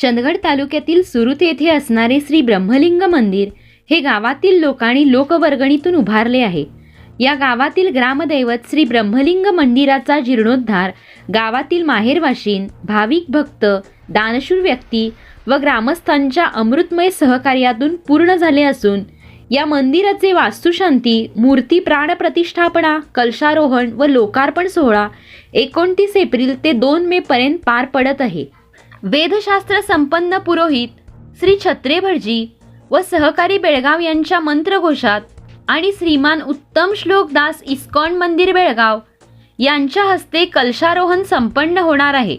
चंदगड तालुक्यातील सुरुत येथे असणारे श्री ब्रह्मलिंग मंदिर हे गावातील लोकांनी लोकवर्गणीतून उभारले आहे. या गावातील ग्रामदैवत श्री ब्रह्मलिंग मंदिराचा जीर्णोद्धार गावातील माहेरवाशीन भाविक भक्त दानशूर व्यक्ती व ग्रामस्थांच्या अमृतमय सहकार्यातून पूर्ण झाले असून या मंदिराचे वास्तुशांती मूर्ती प्राणप्रतिष्ठापना कलशारोहण व लोकार्पण सोहळा एकोणतीस एप्रिल ते दोन मे पर्यंत पार पडत आहे. वेदशास्त्र संपन्न पुरोहित श्री छत्रे भटजी व सहकारी बेळगाव यांच्या मंत्रघोषात आणि श्रीमान उत्तम श्लोक दास इस्कॉन मंदिर बेळगाव यांच्या हस्ते कलशारोहण संपन्न होणार आहे.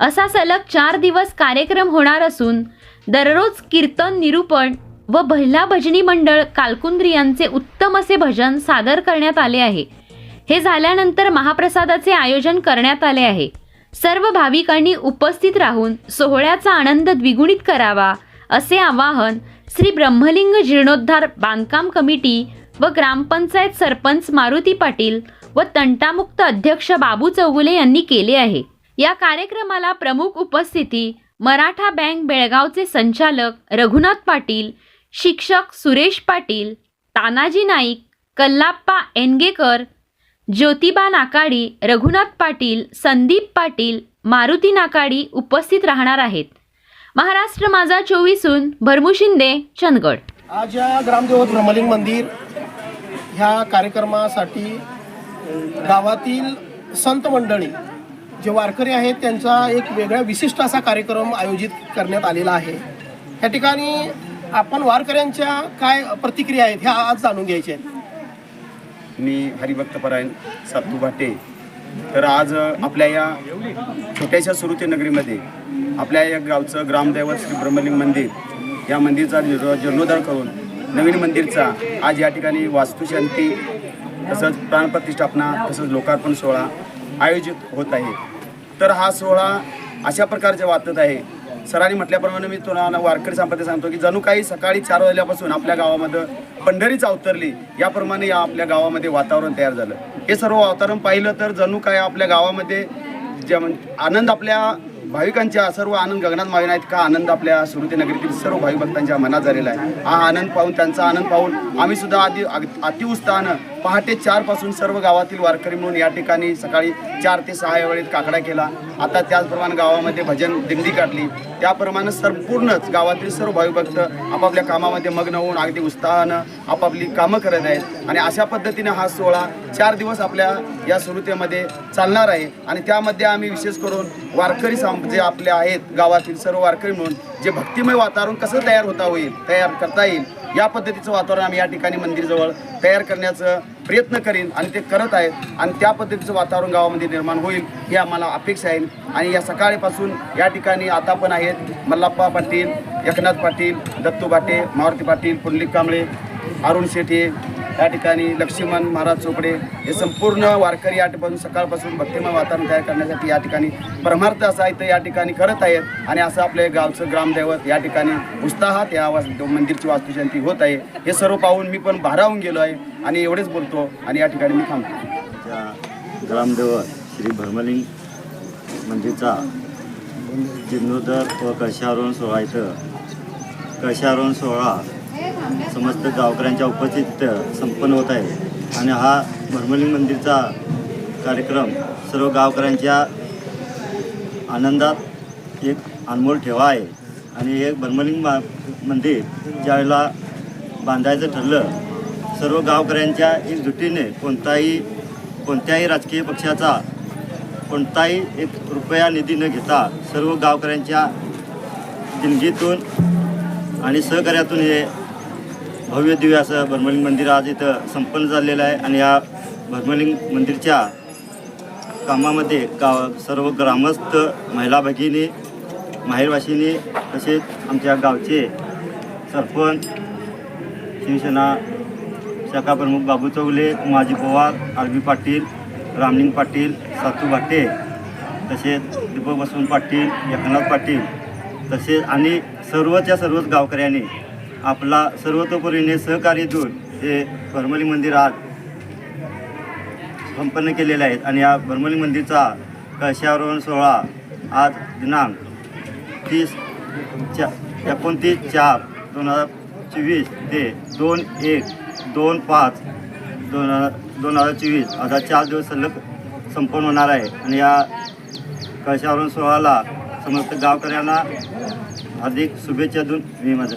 असा सलग चार दिवस कार्यक्रम होणार असून दररोज कीर्तन निरूपण व महिला भजनी मंडळ कालकुंद्री यांचे उत्तम असे भजन सादर करण्यात आले आहे. हे झाल्यानंतर महाप्रसादाचे आयोजन करण्यात आले आहे. सर्व भाविकांनी उपस्थित राहून सोहळ्याचा आनंद द्विगुणित करावा असे आवाहन श्री ब्रह्मलिंग जीर्णोद्धार बांधकाम कमिटी व ग्रामपंचायत सरपंच मारुती पाटील व तंटामुक्त अध्यक्ष बाबू चौगुले यांनी केले आहे. या कार्यक्रमाला प्रमुख उपस्थिती मराठा बँक बेळगावचे संचालक रघुनाथ पाटील शिक्षक सुरेश पाटील तानाजी नाईक कल्लाप्पा एनगेकर ज्योतिबा नाकाडी रघुनाथ पाटील संदीप पाटील मारुती नाकाडी उपस्थित राहणार आहेत. महाराष्ट्र माझा चोवीसून भरमू शिंदे चंदगड. आज या ग्रामदेवत ब्रह्मलिंग मंदिर ह्या कार्यक्रमासाठी गावातील संत मंडळी जे वारकरी आहेत त्यांचा एक वेगळा विशिष्ट असा कार्यक्रम आयोजित करण्यात आलेला आहे. या ठिकाणी आपण वारकऱ्यांच्या काय प्रतिक्रिया आहेत ह्या आज जाणून घ्यायच्या आहेत. मी हरिभक्तपरायण सातू भाटे. तर आज आपल्या या छोट्याशा सुरुते नगरीमध्ये आपल्या या गावचं ग्रामदैवत श्री ब्रह्मलिंग मंदिर या मंदिरचा जीर्णोद्धार करून नवीन मंदिरचा आज या ठिकाणी वास्तुशांती तसंच प्राणप्रतिष्ठापना तसंच लोकार्पण सोहळा आयोजित होत आहे. तर हा सोहळा अशा प्रकारच्या वाटत आहे सरांनी म्हटल्याप्रमाणे मी तुम्हाला वारकरी संपत्ती सांगतो की जणू काही सकाळी चार वाजल्यापासून आपल्या गावामध्ये पंढरीच अवतरली याप्रमाणे या आपल्या गावामध्ये वातावरण तयार झालं. हे सर्व वातावरण पाहिलं तर जणू काय आपल्या गावामध्ये जे म्हण- आनंद आपल्या भाविकांच्या सर्व आनंद गगनात माविना इतका आनंद आपल्या सुरुते नगरीतील सर्व भाविक भक्तांच्या मनात झालेला आहे. हा आनंद पाहून त्यांचा आनंद पाहून आम्ही सुद्धा आधी अतिउत्साहानं पहाटे चारपासून सर्व गावातील वारकरी म्हणून या ठिकाणी सकाळी चार ते सहा या वेळेत काकडा केला. आता त्याचप्रमाणे गावामध्ये भजन दिंडी काढली. त्याप्रमाणे संपूर्णच गावातील सर्व भाविभक्त आपापल्या कामामध्ये मग्न होऊन अगदी उत्साहानं आपापली कामं करत आहेत. आणि अशा पद्धतीने हा सोहळा चार दिवस आपल्या या सुरुतेमध्ये चालणार आहे. आणि त्यामध्ये आम्ही विशेष करून वारकरी सम जे आपले आहेत गावातील सर्व वारकरी म्हणून जे भक्तिमय वातावरण कसं तयार होता होईल तयार करता येईल या पद्धतीचं वातावरण आम्ही या ठिकाणी मंदिरजवळ तयार करण्याचं प्रयत्न करीन आणि ते करत आहेत. आणि त्या पद्धतीचं वातावरण गावामध्ये निर्माण होईल ही आम्हाला अपेक्षा आहे. आणि या सकाळीपासून या ठिकाणी आता पण आहेत मल्लाप्पा पाटील एकनाथ पाटील दत्तू भाटे मारुती पाटील पुंडलिक कांबळे अरुण शेटे या ठिकाणी लक्ष्मण महाराज चोपडे हे संपूर्ण वारकरी या ठिकाणी सकाळपासून भक्तिमय वातावरण तयार करण्यासाठी या ठिकाणी परमार्थ असा इथं या ठिकाणी करत आहेत. आणि असं आपले गावचं ग्रामदैवत या ठिकाणी उत्साहात या मंदिरची वास्तुजयंती होत आहे. हे सर्व पाहून मी पण भारावून गेलो आहे आणि एवढेच बोलतो आणि या ठिकाणी मी थांबतो. ग्रामदैवत ग्रामदेवत श्री भरमलिंग मंदिरचा जीर्णोद्धार व कशारोहण सोहळा इथं? कशारोहण सोहळा? समस्त गावकऱ्यांच्या उपस्थित संपन्न होत आहे. आणि हा भरमलिंग मंदिरचा कार्यक्रम सर्व गावकऱ्यांच्या आनंदात एक अनमोल ठेवा आहे. आणि हे भरमलिंग मा मंदिर ज्यावेळेला बांधायचं ठरलं सर्व गावकऱ्यांच्या एकजुटीने कोणताही कोणत्याही राजकीय पक्षाचा कोणताही एक रुपया निधी न घेता सर्व गावकऱ्यांच्या दिलगीतून आणि सहकार्यातून हे भव्य दिव्य असं भरमलिंग मंदिर आज इथं संपन्न झालेलं आहे आणि या भरमलिंग मंदिरच्या कामामध्ये गाव सर्व ग्रामस्थ महिला भगिनी माहेरवाशिनी तसेच आमच्या गावचे सरपंच शिवसेना शाखा प्रमुख बाबू चौगले माजी पवार आरबी पाटील रामलिंग पाटील सातू भाटे तसेच दीपक बसवंत पाटील एकनाथ पाटील तसेच आणि सर्वच्या सर्वच गावकऱ्यांनी आपला सर्वतोपरीने सहकार्य देऊन हे भरमली मंदिर आज संपन्न केलेले आहेत. आणि या भरमली मंदिरचा कळशारोहण सोहळा आज दिनांक तीस चा एकोणतीस चार दोन हजार चोवीस ते दोन एक दोन पाच दोन हजार दोन हजार चोवीस असा चार दिवस सलग संपन्न होणार आहे. आणि या कळशावरून सोहळ्याला समस्त गावकऱ्यांना हार्दिक शुभेच्छा देऊन मी माझं